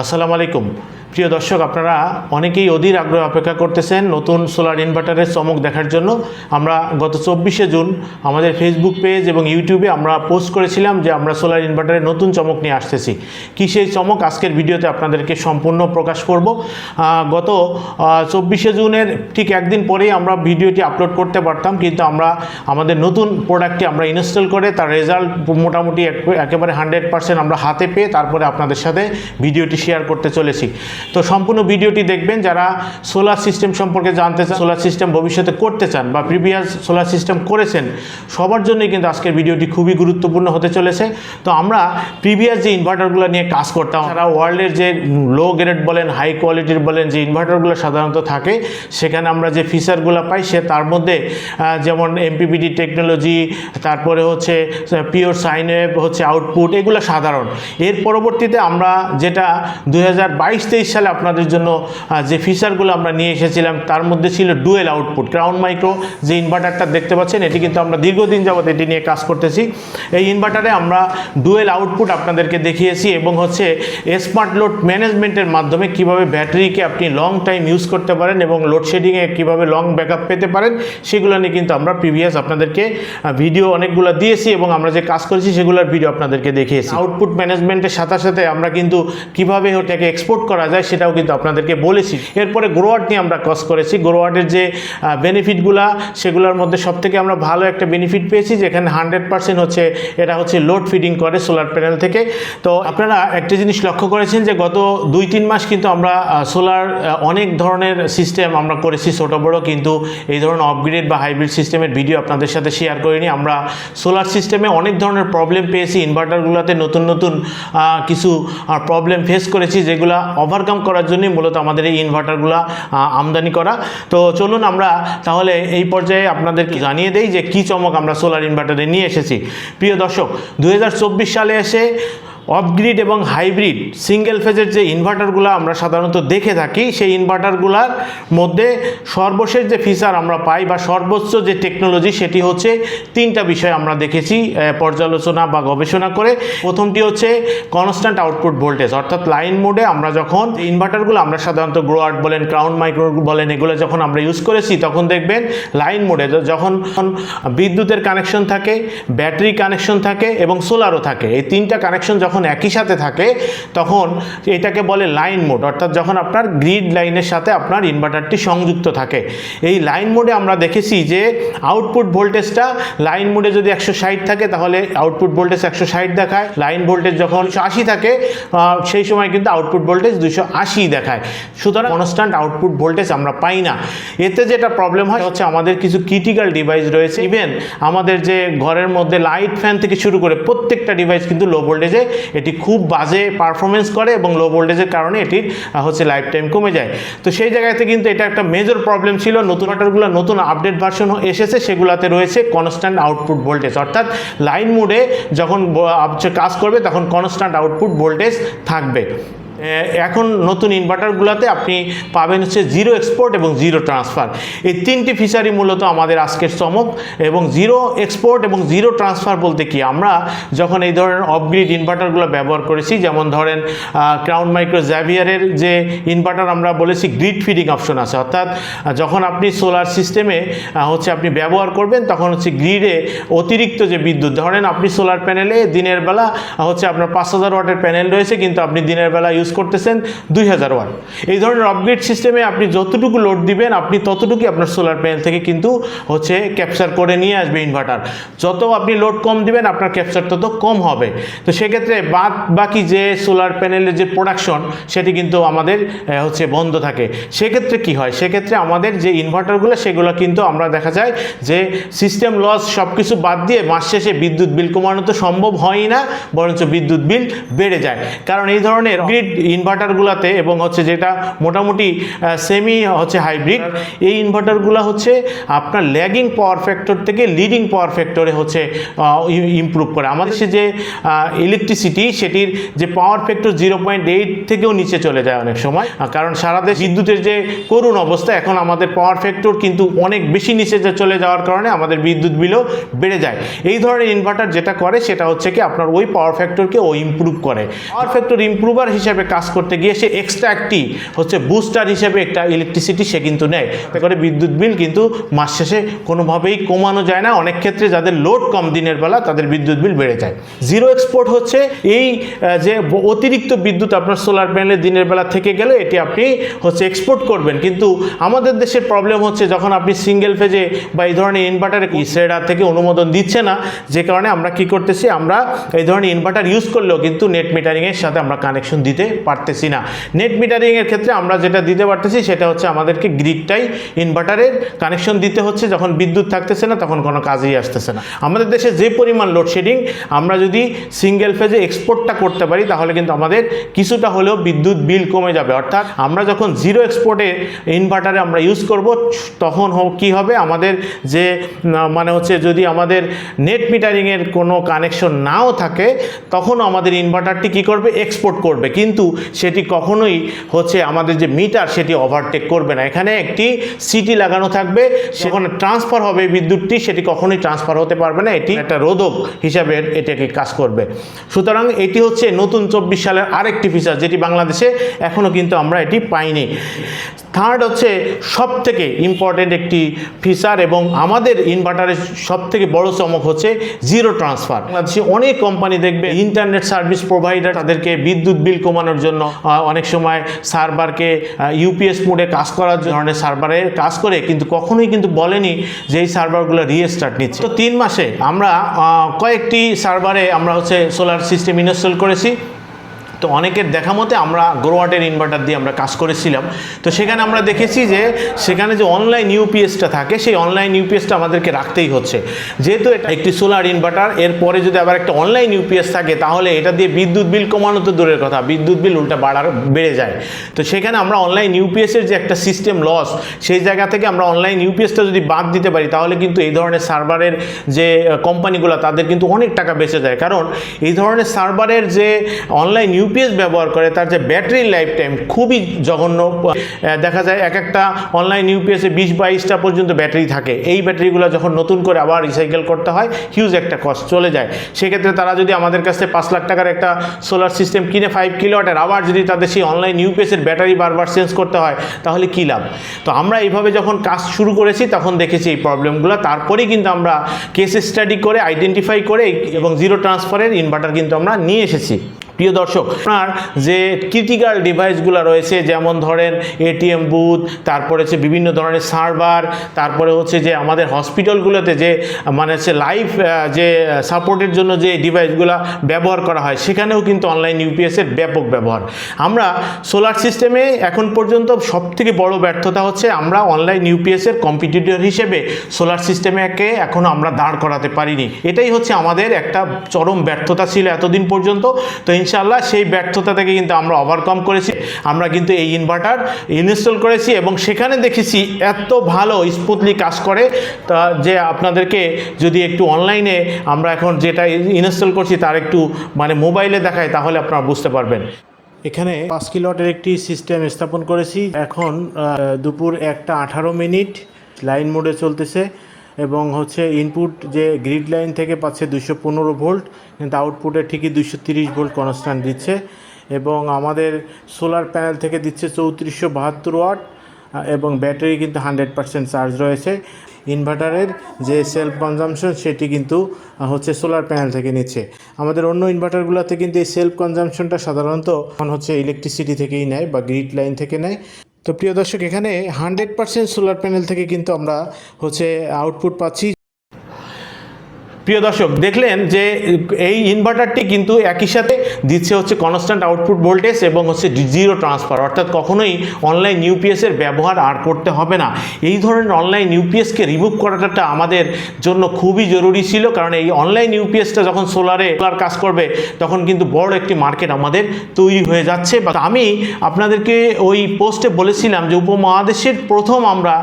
আসসালামু আলাইকুম। প্রিয় দর্শক, আপনারা অনেকেই অধীর আগ্রহ অপেক্ষা করতেছেন নতুন সোলার ইনভার্টারের চমক দেখার জন্য। আমরা গত চব্বিশে জুন আমাদের ফেসবুক পেজ এবং ইউটিউবে আমরা পোস্ট করেছিলাম যে আমরা সোলার ইনভার্টারের নতুন চমক নিয়ে আসতেছি। কী সেই চমক? আজকের ভিডিওতে আপনাদেরকে সম্পূর্ণ প্রকাশ করব। গত চব্বিশে জুনের ঠিক একদিন পরেই আমরা ভিডিওটি আপলোড করতে পারতাম, কিন্তু আমরা আমাদের নতুন প্রোডাক্টটি আমরা ইনস্টল করে তার রেজাল্ট মোটামুটি এক- একেবারে হান্ড্রেড পার্সেন্ট আমরা হাতে পেয়ে তারপরে আপনাদের সাথে ভিডিওটি শেয়ার করতে চলেছি। তো সম্পূর্ণ ভিডিওটি দেখবেন যারা সোলার সিস্টেম সম্পর্কে জানতে চান, সোলার সিস্টেম ভবিষ্যতে করতে চান বা প্রিভিয়াস সোলার সিস্টেম করেছেন, সবার জন্যই কিন্তু আজকের ভিডিওটি খুবই গুরুত্বপূর্ণ হতে চলেছে। তো আমরা প্রিভিয়াস যে ইনভার্টারগুলো নিয়ে কাজ করতাম সারা ওয়ার্ল্ডের যে লো গ্রেড বলেন হাই কোয়ালিটির বলেন, যে ইনভার্টারগুলো সাধারণত থাকে, সেখানে আমরা যে ফিচারগুলো পাই, সে তার মধ্যে যেমন এমপিপিডি টেকনোলজি তারপরে হচ্ছে পিওর সাইন হচ্ছে আউটপুট এগুলো সাধারণ। এর পরবর্তীতে আমরা যেটা দুই হাজার বাইশ তেইশ সালে আপনাদের জন্য যে ফিচারগুলো আমরা নিয়ে এসেছিলাম, তার মধ্যে ছিল ডুয়েল আউটপুট ক্রাউন মাইক্রো যে ইনভার্টারটা দেখতে পাচ্ছেন, এটি কিন্তু আমরা দীর্ঘদিন যাবত এটি নিয়ে কাজ করতেছি। এই ইনভার্টারে আমরা ডুয়েল আউটপুট আপনাদেরকে দেখিয়েছি এবং হচ্ছে স্মার্ট লোড ম্যানেজমেন্টের মাধ্যমে কীভাবে ব্যাটারিকে আপনি লং টাইম ইউজ করতে পারেন এবং লোডশেডিংয়ে কীভাবে লং ব্যাকআপ পেতে পারেন, সেগুলো নিয়ে কিন্তু আমরা প্রিভিয়াস আপনাদেরকে ভিডিও অনেকগুলো দিয়েছি এবং আমরা যে কাজ করেছি, সেগুলোর ভিডিও আপনাদেরকে দেখিয়েছি। আউটপুট ম্যানেজমেন্টের সাথে সাথে আমরা কিন্তু কীভাবে ওটাকে এক্সপোর্ট করা যায় সেটাও কিন্তু আপনাদেরকে বলেছি। এরপরে গ্রোয়ার্ড নিয়ে আমরা কাজ করেছি। গ্রোয়ার্ডের যে বেনিফিটগুলা সেগুলোর মধ্যে সব থেকে আমরা ভালো একটা বেনিফিট পেয়েছি, যেখানে হান্ড্রেড পার্সেন্ট হচ্ছে, এটা হচ্ছে লোড ফিডিং করে সোলার প্যানেল থেকে। তো আপনারা একটা জিনিস লক্ষ্য করেছেন যে, গত দুই তিন মাস কিন্তু আমরা সোলার অনেক ধরনের সিস্টেম আমরা করেছি, ছোটো বড়ো, কিন্তু এই ধরনের আপগ্রেড বা হাইব্রিড সিস্টেমের ভিডিও আপনাদের সাথে শেয়ার করিনি। আমরা সোলার সিস্টেমে অনেক ধরনের প্রবলেম পেয়েছি ইনভার্টারগুলোতে নতুন নতুন কিছু প্রবলেম ফেস করেছি, যেগুলো ওভারকাম করার জন্যই মূলত আমাদের এই ইনভার্টারগুলো আমদানি করা। তো চলুন আমরা তাহলে এই পর্যায়ে আপনাদেরকে জানিয়ে দেই যে কি চমক আমরা সোলার ইনভার্টারে নিয়ে এসেছি। প্রিয় দর্শক দু হাজার চব্বিশ সালে এসে অফগ্রিড এবং হাইব্রিড সিঙ্গেল ফেজের যে ইনভার্টারগুলো আমরা সাধারণত দেখে থাকি, সেই ইনভার্টারগুলোর মধ্যে সর্বশেষ যে ফিচার আমরা পাই বা সর্বোচ্চ যে টেকনোলজি সেটি হচ্ছে তিনটা বিষয় আমরা দেখেছি পর্যালোচনা বা গবেষণা করে। প্রথমটি হচ্ছে কনস্ট্যান্ট আউটপুট ভোল্টেজ অর্থাৎ লাইন মোডে আমরা যখন ইনভার্টারগুলো আমরা সাধারণত গ্রোয়ার্ড বলেন ক্রাউন মাইক্রো বলেন, এগুলো যখন আমরা ইউজ করেছি, তখন দেখবেন লাইন মোডে যখন বিদ্যুতের কানেকশন থাকে ব্যাটারি কানেকশন থাকে এবং সোলারও থাকে। এই তিনটা কানেকশন যখন একই সাথে থাকে, তখন এটাকে বলে লাইন মোড অর্থাৎ যখন আপনার গ্রিড লাইনের সাথে আপনার ইনভার্টারটি সংযুক্ত থাকে। এই লাইন মোডে আমরা দেখেছি যে আউটপুট ভোল্টেজটা লাইন মোডে যদি একশো ষাট থাকে, তাহলে আউটপুট ভোল্টেজ একশো ষাট দেখায়। লাইন ভোল্টেজ যখন আশি থাকে সেই সময় কিন্তু আউটপুট ভোল্টেজ দুশো আশি দেখায়। সুতরাং কনস্ট্যান্ট আউটপুট ভোল্টেজ আমরা পাই না। এতে যেটা প্রবলেম হয় হচ্ছে আমাদের কিছু ক্রিটিক্যাল ডিভাইস রয়েছে। ইভেন আমাদের যে ঘরের মধ্যে লাইট ফ্যান থেকে শুরু করে প্রত্যেকটা ডিভাইস কিন্তু লো ভোল্টেজে এটি খুব বাজে পারফরমেন্স করে এবং লো ভোল্টেজের কারণে এটি হচ্ছে লাইফ টাইম কমে যায়। তো সেই জায়গাতে কিন্তু এটা একটা মেজর প্রবলেম ছিল। নতুন অর্ডারগুলো নতুন আপডেট ভার্সন এসেছে, সেগুলোতে রয়েছে কনস্ট্যান্ট আউটপুট ভোল্টেজ অর্থাৎ লাইন মোডে যখন কাজ করবে, তখন কনস্ট্যান্ট আউটপুট ভোল্টেজ থাকবে। এখন নতুন ইনভার্টারগুলোতে আপনি পাবেন হচ্ছে জিরো এক্সপোর্ট এবং জিরো ট্রান্সফার এই তিনটি ফিচারই মূলত আমাদের আজকের চমক এবং জিরো এক্সপোর্ট এবং জিরো ট্রান্সফার বলতে কি? আমরা যখন এই ধরনের অফগ্রিড ইনভার্টারগুলো ব্যবহার করেছি, যেমন ধরেন ক্রাউন মাইক্রো জ্যাভিয়ারের যে ইনভার্টার আমরা বলেছি গ্রিড ফিডিং অপশন আছে। অর্থাৎ যখন আপনি সোলার সিস্টেমে হচ্ছে আপনি ব্যবহার করবেন, তখন হচ্ছে গ্রিডে অতিরিক্ত যে বিদ্যুৎ, ধরেন আপনি সোলার প্যানেলে দিনের বেলা হচ্ছে আপনার পাঁচ হাজার ওয়াটের প্যানেল রয়েছে, কিন্তু আপনি দিনের বেলা ইউজ করতেছেন দুই হাজার ওয়াট এই ধরনের আপগ্রেড সিস্টেমে আপনি যতটুকু লোড দিবেন, আপনি ততটুকুই আপনার সোলার প্যানেল থেকে কিন্তু হচ্ছে ক্যাপচার করে নিয়ে আসবে ইনভার্টার যত আপনি লোড কম দিবেন, আপনার ক্যাপচার তত কম হবে। তো সেক্ষেত্রে বাদ বাকি যে সোলার প্যানেলের যে প্রোডাকশন সেটি কিন্তু আমাদের হচ্ছে বন্ধ থাকে। সেক্ষেত্রে কি হয়? সেক্ষেত্রে আমাদের যে ইনভার্টারগুলো সেগুলো কিন্তু আমরা দেখা যায় যে সিস্টেম লস সব কিছু বাদ দিয়ে মাস শেষে বিদ্যুৎ বিল কমানো তো সম্ভব হয়ই না, বরঞ্চ বিদ্যুৎ বিল বেড়ে যায়। কারণ এই ধরনের গ্রিড ইনভার্টারগুলোতে এবং হচ্ছে যেটা মোটামুটি সেমি হচ্ছে হাইব্রিড এই ইনভার্টারগুলো হচ্ছে আপনার ল্যাগিং পাওয়ার ফ্যাক্টর থেকে লিডিং পাওয়ার ফ্যাক্টরে হচ্ছে ইমপ্রুভ করে। আমাদের সে যে ইলেকট্রিসিটি সেটির যে power factor zero point eight থেকেও নিচে চলে যায় অনেক সময়। কারণ সারা দেশ বিদ্যুতের যে করুণ অবস্থা, এখন আমাদের পাওয়ার ফ্যাক্টর কিন্তু অনেক বেশি নিচে চলে যাওয়ার কারণে আমাদের বিদ্যুৎ বিলও বেড়ে যায়। এই ধরনের ইনভার্টার যেটা করে, সেটা হচ্ছে কি আপনার ওই পাওয়ার ফ্যাক্টরকে ও ইমপ্রুভ করে। পাওয়ার ফ্যাক্টর ইমপ্রুভার হিসেবে কাজ করতে গিয়ে সে এক্সট্রা একটি হচ্ছে বুস্টার হিসেবে একটা ইলেকট্রিসিটি সে কিন্তু নেয়। তাতে করে বিদ্যুৎ বিল কিন্তু মাস শেষে কোনোভাবেই কমানো যায় না। অনেক ক্ষেত্রে যাদের লোড কম দিনের বেলা, তাদের বিদ্যুৎ বিল বেড়ে যায়। জিরো এক্সপোর্ট হচ্ছে এই যে অতিরিক্ত বিদ্যুৎ আপনার সোলার প্যানেলে দিনের বেলা থেকে গেলে এটি আপনি হচ্ছে এক্সপোর্ট করবেন। কিন্তু আমাদের দেশের প্রবলেম হচ্ছে যখন আপনি সিঙ্গেল ফেজে বা এই ধরনের ইনভার্টারে ইসরেডার থেকে অনুমোদন দিচ্ছে না, যে কারণে আমরা কি করতেছি, আমরা এই ধরনের ইনভার্টার ইউজ করলেও কিন্তু নেট মিটারিংয়ের সাথে আমরা কানেকশন দিতে পারতেছি না। নেট মিটারিংয়ের ক্ষেত্রে আমরা যেটা দিতে পারতেছি সেটা হচ্ছে আমাদেরকে গ্রিডটাই ইনভার্টারের কানেকশন দিতে হচ্ছে। যখন বিদ্যুৎ থাকতেছে না, তখন কোনো কাজেই আসতেছে না। আমাদের দেশে যে পরিমাণ লোডশেডিং আমরা যদি সিঙ্গেল ফেজে এক্সপোর্টটা করতে পারি, তাহলে কিন্তু আমাদের কিছুটা হলেও বিদ্যুৎ বিল কমে যাবে। অর্থাৎ আমরা যখন জিরো এক্সপোর্টে ইনভার্টারে আমরা ইউজ করব, তখন কি হবে? আমাদের যে মানে হচ্ছে যদি আমাদের নেট মিটারিংয়ের কোনো কানেকশন নাও থাকে তখনও আমাদের ইনভার্টারটি কি করবে? এক্সপোর্ট করবে। কিন্তু সেটি কখনোই হচ্ছে আমাদের যে মিটার সেটি ওভারটেক করবে না। এখানে একটি সিটি লাগানো থাকবে, সেখানে ট্রান্সফার হবে বিদ্যুৎটি, সেটি কখনোই ট্রান্সফার হতে পারবে না। এটি একটা রোধক হিসাবে এটাকে কাজ করবে। সুতরাং এটি হচ্ছে নতুন চব্বিশ সালের আরেকটি ফিচার যেটি বাংলাদেশে এখনও কিন্তু আমরা এটি পাইনি। থার্ড হচ্ছে সব থেকে ইম্পর্টেন্ট একটি ফিচার এবং আমাদের ইনভার্টারের সব থেকে বড় চমক হচ্ছে জিরো ট্রান্সফার বাংলাদেশে অনেক কোম্পানি দেখবে ইন্টারনেট সার্ভিস প্রোভাইডার তাদেরকে বিদ্যুৎ বিল কমানোর জন্য অনেক সময় সার্ভারকে ইউপিএস মোডে কাজ করার ধরনের সার্ভারে কাজ করে, কিন্তু কখনোই কিন্তু বলেনি যে এই সার্ভারগুলো রিস্টার্ট নিচ্ছে। তো তিন মাসে আমরা কয়েকটি সার্ভারে আমরা হচ্ছে সোলার সিস্টেম ইনস্টল করেছি। তো অনেকের দেখা মতে আমরা গ্রোয়াটের ইনভার্টার দিয়ে আমরা কাজ করেছিলাম। তো সেখানে আমরা দেখেছি যে, সেখানে যে অনলাইন ইউপিএসটা থাকে, সেই অনলাইন ইউপিএসটা আমাদেরকে রাখতেই হচ্ছে। যেহেতু এটা একটি সোলার ইনভার্টার এরপরে যদি আবার একটা অনলাইন ইউপিএস থাকে, তাহলে এটা দিয়ে বিদ্যুৎ বিল কমানো তো দূরের কথা, বিদ্যুৎ বিল উল্টা বাড়ার, বেড়ে যায়। তো সেখানে আমরা অনলাইন ইউপিএসের যে একটা সিস্টেম লস সেই জায়গা থেকে আমরা অনলাইন ইউপিএসটা যদি বাদ দিতে পারি, তাহলে কিন্তু এই ধরনের সার্ভারের যে কোম্পানিগুলো তাদের কিন্তু অনেক টাকা বেঁচে যায়। কারণ এই ধরনের সার্ভারের যে অনলাইন ইউপিএস ব্যবহার করে, তার যে ব্যাটারি লাইফ টাইম খুবই জঘন্য। দেখা যায় এক একটা অনলাইন ইউপিএসে বিশ বাইশটা পর্যন্ত ব্যাটারি থাকে। এই ব্যাটারিগুলো যখন নতুন করে আবার রিসাইকেল করতে হয় হিউজ একটা কস্ট চলে যায়। সেক্ষেত্রে তারা যদি আমাদের কাছে পাঁচ লাখ টাকার একটা সোলার সিস্টেম কিনে ফাইভ কিলোওয়াটের আবার যদি তাদের সেই অনলাইন ইউপিএসের ব্যাটারি বারবার চেঞ্জ করতে হয়, তাহলে কী লাভ? তো আমরা এইভাবে যখন কাজ শুরু করেছি, তখন দেখেছি এই প্রবলেমগুলো তারপরেই কিন্তু আমরা কেস স্টাডি করে আইডেন্টিফাই করে, এবং জিরো ট্রান্সফারের ইনভার্টার কিন্তু আমরা নিয়ে এসেছি। প্রিয় দর্শক, আপনার যে ক্রিটিক্যাল ডিভাইসগুলো রয়েছে, যেমন ধরেন এটিএম বুথ তারপরে হচ্ছে বিভিন্ন ধরনের সার্ভার তারপরে হচ্ছে যে আমাদের হসপিটালগুলোতে যে মানে হচ্ছে লাইফ যে সাপোর্টের জন্য যে ডিভাইসগুলো ব্যবহার করা হয়, সেখানেও কিন্তু অনলাইন ইউপিএসের ব্যাপক ব্যবহার। আমরা সোলার সিস্টেমে এখন পর্যন্ত সবথেকে বড় ব্যর্থতা হচ্ছে, আমরা অনলাইন ইউপিএসের কম্পিটিটর হিসেবে সোলার সিস্টেমকে এখনও আমরা দাঁড় করাতে পারিনি। এটাই হচ্ছে আমাদের একটা চরম ব্যর্থতা ছিল এতদিন পর্যন্ত। তো ইনশাল্লাহ সেই ব্যর্থতা থেকে কিন্তু আমরা ওভারকাম করেছি, আমরা কিন্তু এই ইনভার্টার ইনস্টল করেছি এবং সেখানে দেখেছি এত ভালো স্মুথলি কাজ করে। তা যে আপনাদেরকে যদি একটু অনলাইনে আমরা এখন যেটা ইনস্টল করছি তার একটু মানে মোবাইলে দেখায়, তাহলে আপনারা বুঝতে পারবেন। এখানে পাঁচ কিলোয়াটের একটি সিস্টেম স্থাপন করেছি। এখন দুপুর একটা আঠারো মিনিট লাইন মোডে চলতেছে। এবং হচ্ছে ইনপুট যে গ্রিড লাইন থেকে পাচ্ছে দুশো পনেরো ভোল্ট কিন্তু আউটপুটে ঠিকই দুশো তিরিশ ভোল্ট কনস্ট্যান্ট দিচ্ছে। এবং আমাদের সোলার প্যানেল থেকে দিচ্ছে চৌত্রিশশো বাহাত্তর ওয়াট এবং ব্যাটারি কিন্তু হান্ড্রেড পার্সেন্ট চার্জ রয়েছে। ইনভার্টারের যে সেলফ কনজামশন সেটি কিন্তু হচ্ছে সোলার প্যানেল থেকে নিচ্ছে। আমাদের অন্য ইনভার্টারগুলোতে কিন্তু এই সেলফ কনজামশনটা সাধারণত এখন হচ্ছে ইলেকট্রিসিটি থেকেই নেয় বা গ্রিড লাইন থেকে নেয়। তো প্রিয় দর্শক এখানে হান্ড্রেড পার্সেন্ট সোলার প্যানেল থেকে কিন্তু আমরা হচ্ছে আউটপুট পাচ্ছি। প্রিয় দর্শক, দেখলেন যে এই ইনভার্টারটি কিন্তু একই সাথে দিচ্ছে হচ্ছে কনস্ট্যান্ট আউটপুট ভোল্টেজ এবং হচ্ছে জিরো ট্রান্সফার অর্থাৎ কখনোই অনলাইন ইউপিএসের ব্যবহার আর করতে হবে না। এই ধরনের অনলাইন ইউপিএসকে রিমুভ করাটা আমাদের জন্য খুবই জরুরি ছিল, কারণ এই অনলাইন ইউপিএসটা যখন সোলারে সোলার কাজ করবে, তখন কিন্তু বড় একটি মার্কেট আমাদের তৈরি হয়ে যাচ্ছে। বা আমি আপনাদেরকে ওই পোস্টে বলেছিলাম যে উপমহাদেশের প্রথম আমরা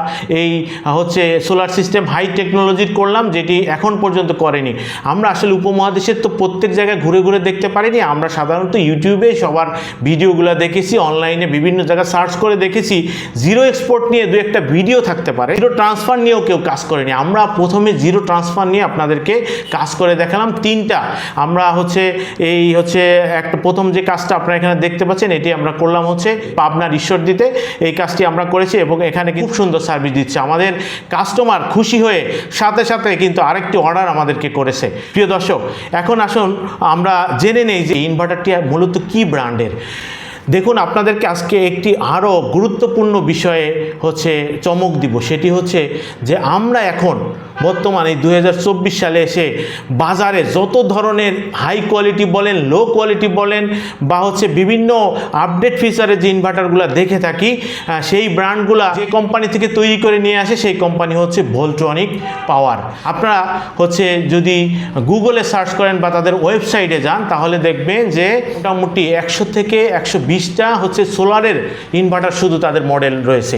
এই হচ্ছে সোলার সিস্টেম হাই টেকনোলজির করলাম, যেটি এখন পর্যন্ত করে করেনি। আমরা আসলে উপমহাদেশের তো প্রত্যেক জায়গায় ঘুরে ঘুরে দেখতে পারিনি। আমরা সাধারণত ইউটিউবে সবার ভিডিওগুলো দেখেছি, অনলাইনে বিভিন্ন জায়গায় সার্চ করে দেখেছি। জিরো এক্সপোর্ট নিয়ে দু একটা ভিডিও থাকতে পারে। জিরো ট্রান্সফার নিয়েও কেউ কাজ করেনি। আমরা প্রথমে জিরো ট্রান্সফার নিয়ে আপনাদেরকে কাজ করে দেখালাম তিনটা। আমরা হচ্ছে এই হচ্ছে একটা প্রথম যে কাজটা আপনারা এখানে দেখতে পাচ্ছেন, এটি আমরা করলাম হচ্ছে পাবনার ঈশ্বর দিতে। এই কাজটি আমরা করেছি এবং এখানে খুব সুন্দর সার্ভিস দিচ্ছে। আমাদের কাস্টমার খুশি হয়ে সাথে সাথে কিন্তু আরেকটি অর্ডার আমাদেরকে করেছে। প্রিয় দর্শক, এখন আসুন আমরা জেনে নেই যে ইনভার্টারটি মূলত কি ব্র্যান্ডের। দেখুন, আপনাদেরকে আজকে একটি আরও গুরুত্বপূর্ণ বিষয়ে হচ্ছে চমক দিব। সেটি হচ্ছে যে আমরা এখন বর্তমানে দু হাজার চব্বিশ সালে এসে বাজারে যত ধরনের হাই কোয়ালিটি বলেন লো কোয়ালিটি বলেন, বা হচ্ছে বিভিন্ন আপডেট ফিচারের যে ইনভার্টারগুলো দেখে থাকি সেই ব্র্যান্ডগুলো যে কোম্পানি থেকে তৈরি করে নিয়ে আসে, সেই কোম্পানি হচ্ছে ভোল্ট্রনিক পাওয়ার আপনারা হচ্ছে যদি গুগলে সার্চ করেন বা তাদের ওয়েবসাইটে যান, তাহলে দেখবেন যে মোটামুটি একশো থেকে একশো বিশটা হচ্ছে সোলারের ইনভার্টার শুধু তাদের মডেল রয়েছে।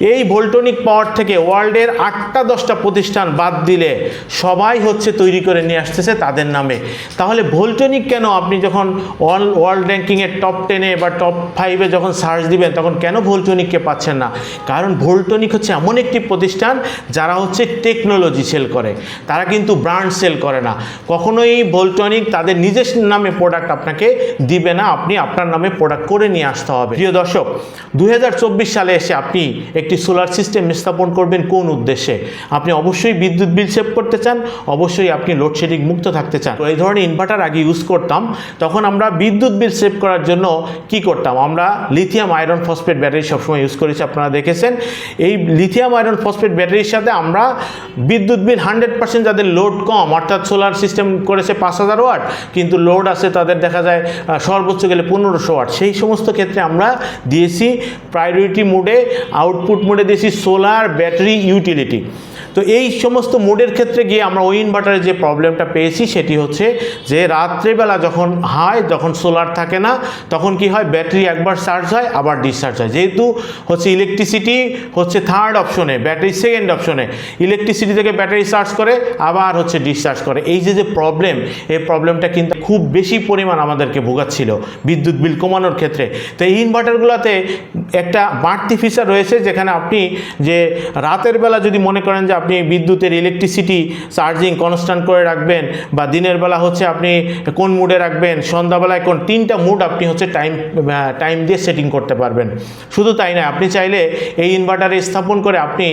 এই ভোল্টনিক পাওয়ার থেকে ওয়ার্ল্ডের আটটা দশটা প্রতিষ্ঠান বাদ দিলে সবাই হচ্ছে তৈরি করে নিয়ে আসতেছে তাদের নামে। তাহলে ভোল্টনিক কেন আপনি যখন অল ওয়ার্ল্ড র্যাঙ্কিংয়ের টপ টেনে বা টপ ফাইভে যখন সার্চ দিবেন, তখন কেন ভোল্টনিককে পাচ্ছেন না? কারণ ভোল্টনিক হচ্ছে এমন একটি প্রতিষ্ঠান যারা হচ্ছে টেকনোলজি সেল করে। তারা কিন্তু ব্র্যান্ড সেল করে না। কখনোই ভোল্টনিক তাদের নিজের নামে প্রোডাক্ট আপনাকে দিবে না। আপনি আপনার নামে প্রোডাক্ট করে নিয়ে আসতে হবে। প্রিয় দর্শক, দুই হাজার চব্বিশ সালে এসে আপনি একটি সোলার সিস্টেম স্থাপন করবেন কোন উদ্দেশ্যে? আপনি অবশ্যই বিদ্যুৎ বিল সেভ করতে চান, অবশ্যই আপনি লোডশেডিং মুক্ত থাকতে চান। এই ধরনের ইনভার্টার আগে ইউজ করতাম, তখন আমরা বিদ্যুৎ বিল সেভ করার জন্য কি করতাম? আমরা লিথিয়াম আয়রন ফসফেট ব্যাটারি সবসময় ইউজ করেছি, আপনারা দেখেছেন। এই লিথিয়াম আয়রন ফসফেট ব্যাটারির সাথে আমরা বিদ্যুৎ বিল হান্ড্রেড পার্সেন্ট যাদের লোড কম, অর্থাৎ সোলার সিস্টেম করেছে পাঁচ হাজার ওয়াট কিন্তু লোড আছে তাদের দেখা যায় সর্বোচ্চ গেলে পনেরোশো ওয়াট সেই সমস্ত ক্ষেত্রে আমরা দিয়েছি প্রায়োরিটি মোডে আউটপুট মোডে দিয়েছি সোলার ব্যাটারি ইউটিলিটি তো এই সমস্ত মোডের ক্ষেত্রে গিয়ে আমরা ওই ইনভার্টারে যে প্রবলেমটা পেয়েছি সেটি হচ্ছে যে রাত্রেবেলা যখন হয়, যখন সোলার থাকে না, তখন কি হয়? ব্যাটারি একবার চার্জ হয়, আবার ডিসচার্জ হয়। যেহেতু হচ্ছে ইলেকট্রিসিটি হচ্ছে থার্ড অপশনে ব্যাটারি সেকেন্ড অপশনে ইলেকট্রিসিটি থেকে ব্যাটারি চার্জ করে, আবার হচ্ছে ডিসচার্জ করে। এই যে যে প্রবলেম এই প্রবলেমটা কিন্তু খুব বেশি পরিমাণ আমাদেরকে ভোগাচ্ছিল বিদ্যুৎ বিল কমানোর ক্ষেত্রে। তো এই ইনভার্টারগুলোতে একটা বাড়তি ফিচার রয়েছে যেখানে আপনি যে রাতের বেলা যদি মনে করেন যে আপনি বিদ্যুতের ইলেকট্রিসিটি চার্জিং কনস্ট্যান্ট করে রাখবেন বা দিনের বেলা হচ্ছে আপনি কোন মুডে রাখবেন, সন্ধ্যাবেলায় কোন, তিনটা মুড আপনি হচ্ছে টাইম টাইম দিয়ে সেটিং করতে পারবেন। শুধু তাই না আপনি চাইলে এই ইনভার্টারে স্থাপন করে আপনি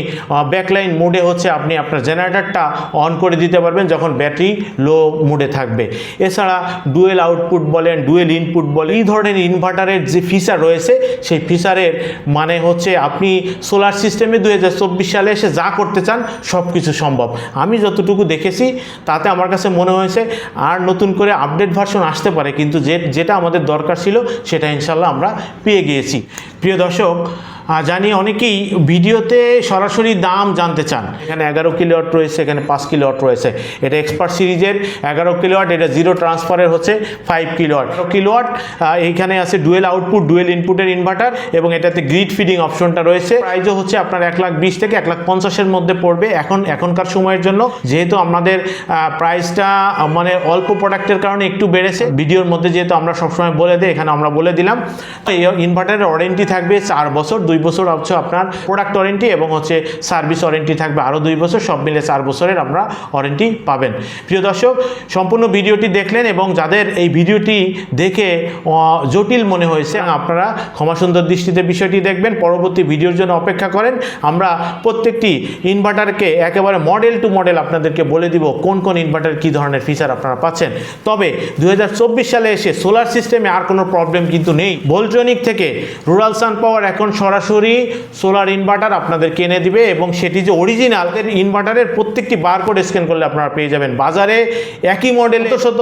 ব্যাকলাইন মুডে হচ্ছে আপনি আপনার জেনারেটারটা অন করে দিতে পারবেন যখন ব্যাটারি লো মুডে থাকবে। এছাড়া ডুয়েল আউটপুট বলেন ডুয়েল ইনপুট বলেন, এই ধরনের ইনভার্টারের যে ফিচার রয়েছে, সেই ফিচারের মানে হচ্ছে আপনি সোলার সিস্টেমে দু হাজার চব্বিশ সালে এসে যা করতে চান সব কিছু সম্ভব। আমি যতটুকু দেখেছি, তাতে আমার কাছে মনে হয়েছে, আর নতুন করে আপডেট ভার্সন আসতে পারে, কিন্তু যে, যেটা আমাদের দরকার ছিল, সেটা ইনশাল্লাহ আমরা পেয়ে গিয়েছি। প্রিয় দর্শক জানি অনেকেই ভিডিওতে সরাসরি দাম জানতে চান। এখানে এগারো কিলোওয়াট রয়েছে, এখানে পাঁচ কিলোওয়াট রয়েছে। এটা এক্সপার্ট সিরিজের, এগারো কিলোওয়াট এটা জিরো ট্রান্সফারের হচ্ছে ফাইভ কিলোওয়াট কিলোওয়াট এইখানে আছে ডুয়েল আউটপুট ডুয়েল ইনপুটের ইনভার্টার এবং এটাতে গ্রিড ফিডিং অপশনটা রয়েছে। প্রাইজও হচ্ছে আপনার এক লাখ বিশ থেকে এক লাখ পঞ্চাশের মধ্যে পড়বে এখন, এখনকার সময়ের জন্য। যেহেতু আমাদের প্রাইসটা মানে অল্প প্রোডাক্টের কারণে একটু বেড়েছে। ভিডিওর মধ্যে যেহেতু আমরা সবসময় বলে দিই, এখানে আমরা বলে দিলাম। এই ইনভার্টারের ওয়ারেন্টি থাকবে চার বছর দুই বছর হচ্ছে আপনার প্রোডাক্ট ওয়ারেন্টি এবং হচ্ছে সার্ভিস ওয়ারেন্টি থাকবে। আরও দুই বছর, সব মিলে চার বছরের আমরা ওয়ারেন্টি পাবেন। প্রিয় দর্শক, সম্পূর্ণ ভিডিওটি দেখলেন এবং যাদের এই ভিডিওটি দেখে জটিল মনে হয়েছে, আপনারা ক্ষমা সুন্দর দৃষ্টিতে বিষয়টি দেখবেন। পরবর্তী ভিডিওর জন্য অপেক্ষা করেন। আমরা প্রত্যেকটি ইনভার্টারকে একেবারে মডেল টু মডেল আপনাদেরকে বলে দিব, কোন কোন ইনভার্টার কী ধরনের ফিচার আপনারা পাচ্ছেন। তবে দু হাজার চব্বিশ সালে এসে সোলার সিস্টেমে আর কোনো প্রবলেম কিন্তু নেই। ভোল্ট্রনিক থেকে রুরাল সান পাওয়ার এখন সরাসরি সোলার ইনভার্টার আপনাদেরকে এনে দিবে এবং সেটি যে অরিজিনাল ইনভার্টারের প্রত্যেকটি বারকোড স্ক্যান করলে আপনারা পেয়ে যাবেন। বাজারে একই মডেল শত শত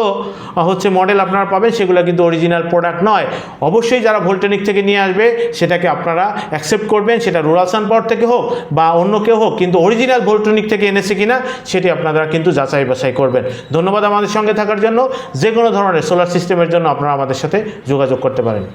হচ্ছে মডেল আপনারা পাবেন, সেগুলো কিন্তু অরিজিনাল প্রোডাক্ট নয়। অবশ্যই যারা ভোল্টেনিক থেকে নিয়ে আসবে, সেটাকে আপনারা অ্যাকসেপ্ট করবেন, সেটা রুরাল সান পাওয়ার থেকে হোক বা অন্য কেউ হোক, কিন্তু অরিজিনাল ভোল্টনিক থেকে এনেছে কিনা, সেটি আপনারা কিন্তু যাচাই বাছাই করবেন। ধন্যবাদ আমাদের সঙ্গে থাকার জন্য। যে কোনো ধরনের সোলার সিস্টেমের জন্য আপনারা আমাদের সাথে যোগাযোগ করতে পারেন।